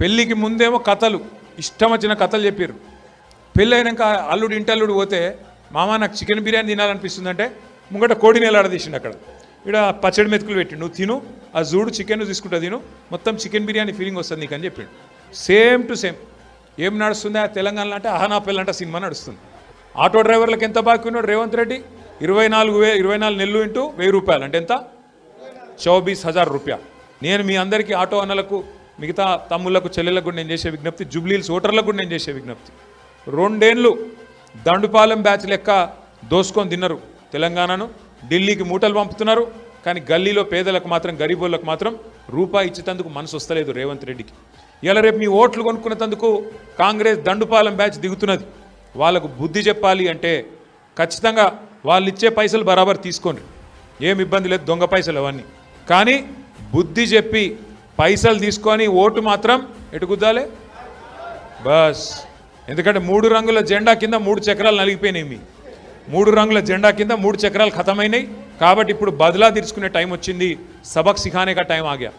పెళ్ళికి ముందేమో కథలు. ఇష్టం వచ్చిన కథలు చెప్పారు పెళ్ళి అయినాక అల్లుడు ఇంటల్లుడు పోతే మామ నాకు చికెన్ బిర్యానీ తినాలనిపిస్తుందంటే ముంగట కోడి నెలాడదీసిండు అక్కడ. ఇక్కడ పచ్చడి మెతుకులు పెట్టిండు. నువ్వు తిను ఆ జూడు చికెన్ తీసుకుంటా తిను మొత్తం చికెన్ బిర్యానీ ఫీలింగ్ వస్తుంది నీకు అని చెప్పిండు. సేమ్ టు సేమ్ ఏం నడుస్తుంది? ఆ తెలంగాణలో అంటే అహనా అంటే సినిమా నడుస్తుంది. ఆటో డ్రైవర్లకు ఎంత బాకీ ఉన్నాడు రేవంత్ రెడ్డి? ఇరవై నాలుగు వే ఇరవై నాలుగు నెలలు ఇంటూ వెయ్యి రూపాయలు. అంటే ఎంత? చౌబీస్ హజార్ రూపాయ నేను మీ అందరికీ ఆటో అన్నలకు మిగతా తమ్ముళ్ళకు చెల్లెలకు కూడా నేను చేసే విజ్ఞప్తి జూబ్లీల్స్ ఓటర్లకు కూడా నేను చేసే విజ్ఞప్తి. రెండేండ్లు దండుపాలెం బ్యాచ్ లెక్క దోసుకొని తిన్నారు తెలంగాణను. ఢిల్లీకి మూటలు పంపుతున్నారు కానీ గల్లీలో పేదలకు మాత్రం గరీబోళ్ళకు మాత్రం రూపాయి ఇచ్చేటందుకు మనసు వస్తలేదు రేవంత్ రెడ్డికి. ఇలా రేపు మీ ఓట్లు కొనుక్కునేందుకు కాంగ్రెస్ దండుపాలెం బ్యాచ్ దిగుతున్నది. వాళ్ళకు బుద్ధి చెప్పాలి అంటే ఖచ్చితంగా వాళ్ళు ఇచ్చే పైసలు బరాబర్ తీసుకోండి. ఏం ఇబ్బంది లేదు దొంగ పైసలు అవన్నీ. కానీ బుద్ధి చెప్పి పైసలు తీసుకొని ఓటు మాత్రం ఎటుకుద్దాలే బస్. ఎందుకంటే మూడు రంగుల జెండా కింద మూడు చక్రాలు నలిగిపోయినాయి మీ మూడు రంగుల జెండా కింద మూడు చక్రాలు ఖతమైనాయి. కాబట్టి ఇప్పుడు బదిలా తీర్చుకునే టైం వచ్చింది. సబక్ సిఖానే కా టైం ఆగా.